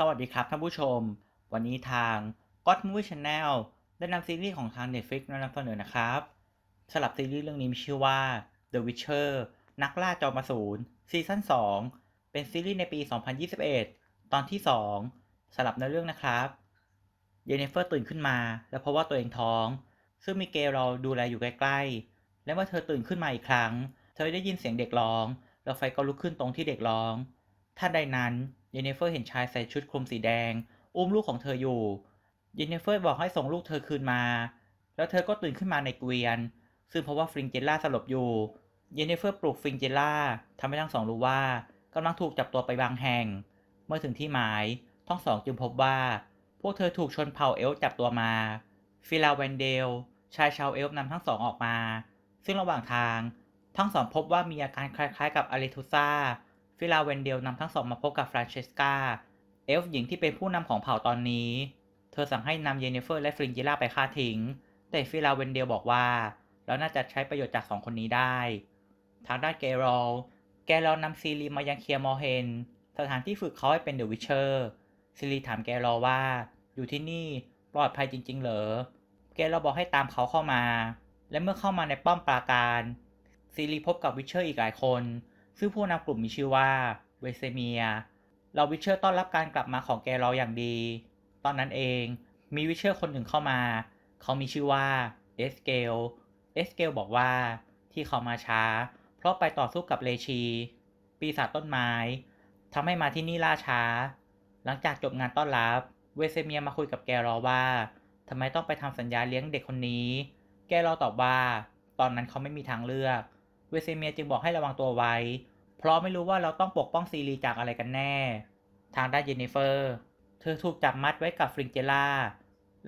สวัสดีครับท่านผู้ชม วันนี้ทาง God Movie Channel ได้นำซีรีส์ของทาง Netflix มานำเสนอนะครับสำหรับซีรีส์เรื่องนี้มีชื่อว่า The Witcher นักล่าจอมอสูรซีซั่น2 เป็นซีรีส์ในปี 2021 ตอนที่ 2สำหรับในเรื่องนะครับเยเนเฟอร์ตื่นขึ้นมา แล้วเพราะว่าตัวเองท้อง ซึ่งมีเกลเราดูแลอยู่ใกล้ๆ และเมื่อเธอตื่นขึ้นมาอีกครั้ง เธอได้ยินเสียงเด็กร้อง แล้วไฟก็ลุกขึ้นตรงที่เด็กร้องท่านใดนั้น เยเนเฟอร์เห็นชายใส่ชุดคลุมสีแดง อุ้มลูกของเธออยู่ เยเนเฟอร์บอกให้ส่งลูกเธอคืนมา แล้วเธอก็ตื่นขึ้นมาในเกวียน ซึ่งเพราะว่าฟริงเจล่าสลบอยู่ เยเนเฟอร์ปลุกฟริงเจล่าทำให้ทั้งสองรู้ว่ากำลังถูกจับตัวไปบางแห่ง เมื่อถึงที่หมาย ทั้งสองจึงพบว่า พวกเธอถูกชนเผ่าเอลฟ์จับตัวมาฟิลาเวนเดล ชายชาวเอลฟ์นำทั้งสองออกมา ซึ่งระหว่างทาง ทั้งสองพบว่ามีอาการคล้ายๆกับอาริทุซ่า ฟิลาเวนเดลนำทั้งสองมาพบกับฟรานเชสกา เอลฟ์หญิงที่เป็นผู้นำของเผ่าตอนนี้ เธอสั่งให้นำเยเนเฟอร์และฟริงจิล่าไปฆ่าทิ้ง แต่ฟิลาเวนเดลบอกว่า เราน่าจะใช้ประโยชน์จากสองคนนี้ได้ ทางด้านเกรอลแกรอลนำซีรีมายังเคียร์มอเฮน สถานที่ฝึกเขาให้เป็นเดอะวิเชอร์ซีรีถามแกรอลว่า อยู่ที่นี่ปลอดภัยจริง ๆ เหรอ แกรอลบอกให้ตามเขาเข้ามา และเมื่อเข้ามาในป้อมปราการซีรีพบกับวิเชอร์อีกหลายคน ซึ่งผู้นำกลุ่มมีชื่อว่าเวเซเมีย เราวิเชอร์ต้อนรับการกลับมาของแกรออย่างดี ตอนนั้นเองมีวิเชอร์คนหนึ่งเข้ามา เขามีชื่อว่าเอสเกล เอสเกลบอกว่าที่เขามาช้า เพราะไปต่อสู้กับเลชี ปีศาจต้นไม้ทำให้มาที่นี่ล่าช้า หลังจากจบงานต้อนรับเวเซเมียมาคุยกับแกรอว่าทำไมต้องไปทำสัญญาเลี้ยงเด็กคนนี้ แกรอตอบว่า ตอนนั้นเขาไม่มีทางเลือก เวเซเมียจึงบอกให้ระวังตัวไว้ เพราะไม่รู้ว่าเราต้องปกป้องซีรีจากอะไรกันแน่ ทางด้านเยนนิเฟอร์ เธอถูกจับมัดไว้กับฟริงเจล่า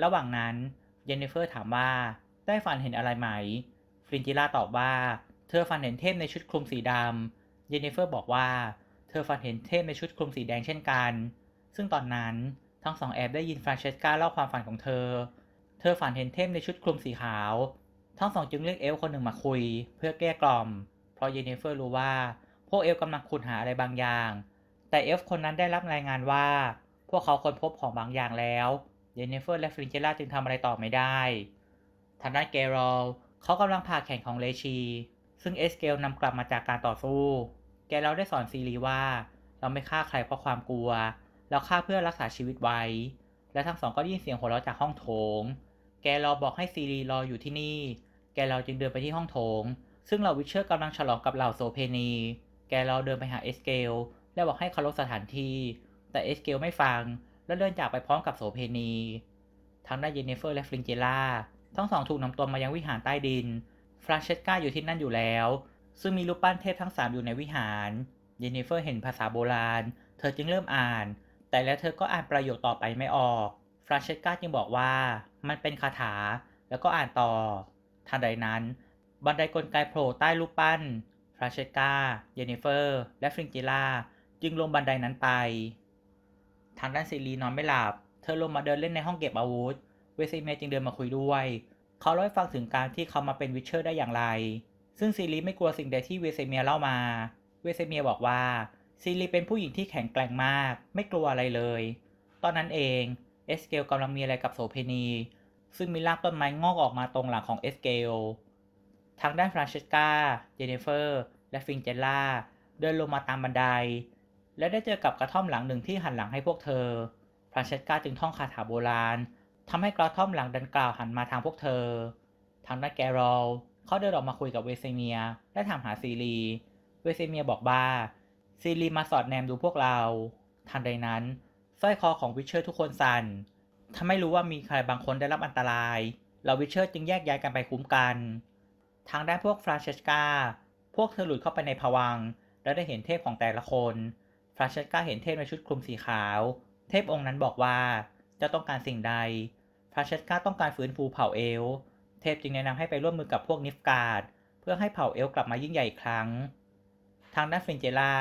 ระหว่างนั้นเยนนิเฟอร์ถามว่าได้ฝันเห็นอะไรไหม ฟริงเจล่าตอบว่า เธอฝันเห็นเทพในชุดคลุมสีดำเยนนิเฟอร์บอกว่า เธอฝันเห็นเทพในชุดคลุมสีแดงเช่นกัน ซึ่งตอนนั้นทั้งสองแอบได้ยินฟรานเชสกาเล่าความฝันของเธอ เธอฝันเห็นเทพในชุดคลุมสีขาว ทั้งสองจึงเรียกเอลคนหนึ่งมาคุย เพื่อแก้กล่อม เพราะเยนนิเฟอร์รู้ว่า พวกเอลกำลังขุดหาอะไรบางอย่าง แต่เอลคนนั้นได้รับรายงานว่า พวกเขาค้นพบของบางอย่างแล้วเยนนิเฟอร์และฟรินเจล่าจึงทำอะไรต่อไม่ได้ทางด้านเกรอลเขากำลังผ่าแข่งของเลชี ซึ่งเอสเกลนำกลับมาจากการต่อสู้ แกเราได้สอนซีรีว่า เราไม่ฆ่าใครเพราะความกลัว เราฆ่าเพื่อรักษาชีวิตไว้ และทั้งสองก็ได้ยินเสียงหัวเราะจากห้องโถง แกเราบอกให้ซีรีรออยู่ที่นี่ แกเราจึงเดินไปที่ห้องโถง ซึ่งเหล่าวิเชอร์กำลังฉลองกับเหล่าโซเพนีแกเราเดินไปหาเอสเกลและบอกให้เคารพสถานที่ แต่เอสเกลไม่ฟัง และเดินจากไปพร้อมกับโสเพณีทางได้เยนนิเฟอร์และฟริงเจล่าทั้งสองถูกนำตัวมายังวิหารใต้ดิน ฟรานเชสกาอยู่ที่นั่นอยู่แล้ว ซึ่งมีรูปปั้นเทพทั้งสามอยู่ในวิหาร เยนนิเฟอร์เห็นภาษาโบราณ เธอจึงเริ่มอ่าน แต่แล้วเธอก็อ่านประโยคต่อไปไม่ออก ฟรานเชสกาจึงบอกว่า มันเป็นคาถา แล้วก็อ่านต่อ ทันใดนั้น บันไดกลไกโผล่ใต้รูปปั้น ฟราเชกา เยนนิเฟอร์ และฟริงเจล่า จึงลงบันไดนั้นไป ทางด้านซีรีนอนไม่หลับ เธอลงมาเดินเล่นในห้องเก็บอาวุธ เวซิเมียจึงเดินมาคุยด้วย เขาเล่าให้ฟังถึงการที่เขามาเป็นวิชเชอร์ได้อย่างไร ซึ่งซีรีไม่กลัวสิ่งใดที่เวซิเมียเล่ามา เวซิเมียบอกว่าซีรีเป็นผู้หญิงที่แข็งแกร่งมาก ไม่กลัวอะไรเลย ตอนนั้นเอง เอสเกลกำลังมีอะไรกับโสเพณี ซึ่งมีรากต้นไม้งอกออกมาตรงหลังของเอสเกลทางด้านฟรานเชสกา เจเนเฟอร์ และฟิงเจล่า เดินลงมาตามบันได และได้เจอกับกระท่อมหลังหนึ่งที่หันหลังให้พวกเธอ ฟรานเชสกาจึงท่องคาถาโบราณทำให้กระท่อมหลังดังกล่าวหันมาทางพวกเธอ ทางด้านแกรอลเขาเดินออกมาคุยกับเวเซเมีย และถามหาซีรี เวเซเมียบอกว่าซีรีมาสอดแนมดูพวกเรา ทันใดนั้นสร้อยคอของวิเชอร์ทุกคนสั่น ทำให้รู้ว่ามีใครบางคนได้รับอันตรายเราวิเชอร์จึงแยกย้ายกันไปคุ้มกัน ทางด้านพวกฟราเชสกาพวกเธอหลุดเข้าไปในภวัง และได้เห็นเทพของแต่ละคน ฟราเชสกาเห็นเทพในชุดคลุมสีขาว เทพองค์นั้นบอกว่าจะต้องการสิ่งใด ฟราเชสกาต้องการฟื้นฟูเผ่าเอล เทพจึงแนะนำให้ไปร่วมมือกับพวกนิฟการ์ดเพื่อให้เผ่าเอลกลับมายิ่งใหญ่อีกครั้ง ทางด้านฟรินเจล่า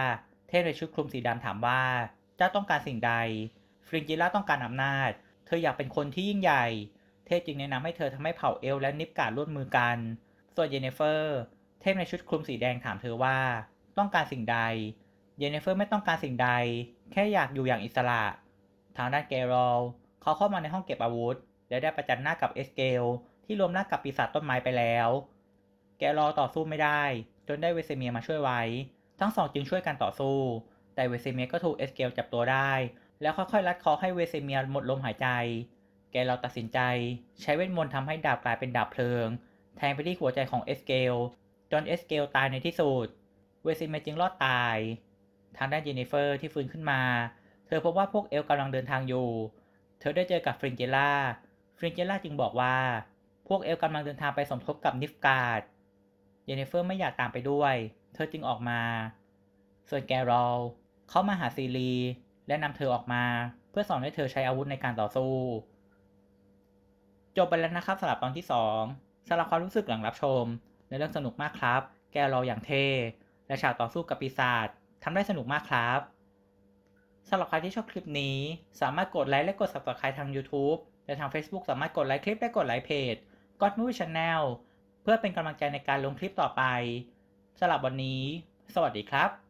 เทพในชุดคลุมสีดำถามว่าเจ้าต้องการสิ่งใด ฟรินเจล่าต้องการอำนาจ เธออยากเป็นคนที่ยิ่งใหญ่ เทพจึงแนะนำให้เธอทำให้เผ่าเอลและนิฟการร่วมมือกัน ส่วนเยเนเฟอร์ เทพในชุดคลุมสีแดงถามเธอว่า ต้องการสิ่งใด เยเนเฟอร์ไม่ต้องการสิ่งใด แค่อยากอยู่อย่างอิสระ ทางด้านเกรอลเขาเข้ามาในห้องเก็บอาวุธ และได้ประจันหน้ากับเอสเกลที่รวมหน้ากับปีศาจต้นไม้ไปแล้ว แกรอต่อสู้ไม่ได้ จนได้เวเซเมียมาช่วยไว้ ทั้งสองจึงช่วยกันต่อสู้ แต่เวเซเมียก็ถูกเอสเกลจับตัวได้ แล้วค่อยๆ รัดคอให้เวเซเมียหมดลมหายใจ แกรอลตัดสินใจ ใช้เวทมนต์ทำให้ดาบกลายเป็นดาบเพลิง แทงไปที่หัวใจของเอสเกลจนเอสเกลตายในที่สุด เวเซเมียจึงรอดตาย ทางด้านเจนนิเฟอร์ที่ฟื้นขึ้นมา เธอพบว่าพวกเอลกำลังเดินทางอยู่ เธอได้เจอกับฟริงเจล่า ฟริงเจล่าจึงบอกว่า พวกเอลกำลังเดินทางไปสมทบกับนิฟการ์ดเจนนิเฟอร์ไม่อยากตามไปด้วย เธอจึงออกมา ส่วนแกรอลเขามาหาซีรี และนำเธอออกมา เพื่อสอนให้เธอใช้อาวุธในการต่อสู้ จบไปแล้วนะครับสำหรับตอนที่ 2สำหรับความรู้สึกหลังรับชม ในเรื่องสนุกมากครับ แกรออย่างเท่และฉากต่อสู้กับปีศาจทำได้สนุกมากครับสำหรับใครที่ชอบคลิปนี้ สามารถกดไลค์และกด subscribe ทาง YouTube และทาง Facebook สามารถกดไลค์คลิปและกดไลค์เพจ God Movie Channel เพื่อเป็นกำลังใจในการลงคลิปต่อไปสำหรับวันนี้ สวัสดีครับ